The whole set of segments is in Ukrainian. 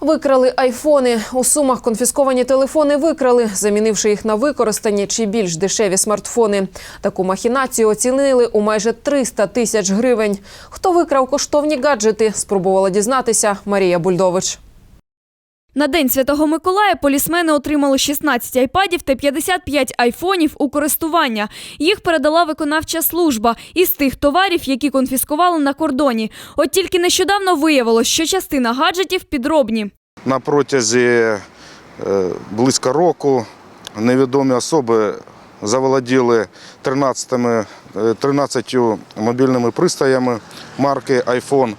Викрали айфони. У сумах конфісковані телефони викрали, замінивши їх на використані чи більш дешеві смартфони. Таку махінацію оцінили у майже 300 тисяч гривень. Хто викрав коштовні гаджети, спробувала дізнатися Марія Бульдович. На День Святого Миколая полісмени отримали 16 айпадів та 55 айфонів у користування. Їх передала виконавча служба із тих товарів, які конфіскували на кордоні. От тільки нещодавно виявилось, що частина гаджетів підробні. На протязі е, близько року невідомі особи заволоділи 13, е, 13 мобільними пристроями марки iPhone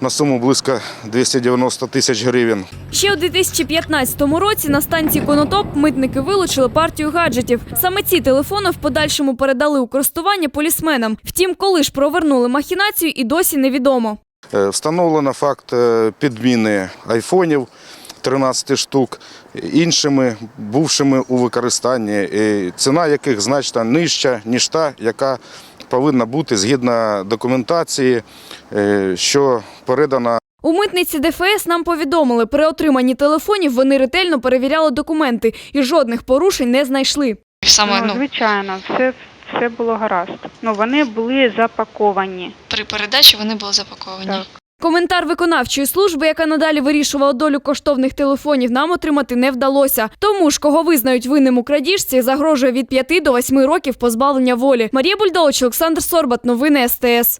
на суму близько 290 тисяч гривень. Ще у 2015 році на станції Конотоп митники вилучили партію гаджетів. Саме ці телефони в подальшому передали у користування полісменам. Втім, коли ж провернули махінацію, і досі невідомо. Е, Встановлено факт е, підміни айфонів 13 штук іншими, бувшими у використанні, ціна яких значно нижча, ніж та, яка повинна бути згідно документації, е, що передана У митниці ДФС нам повідомили, при отриманні телефонів вони ретельно перевіряли документи і жодних порушень не знайшли. Саме ну, ну, звичайно, все, все було гаразд. Ну, вони були запаковані. при передачі вони були запаковані. Так. Коментар виконавчої служби, яка надалі вирішувала долю коштовних телефонів, нам отримати не вдалося. Тому ж, кого визнають винним у крадіжці, загрожує від 5 до 8 років позбавлення волі. Марія Бульдович, Олександр Сорбат. Новини СТС.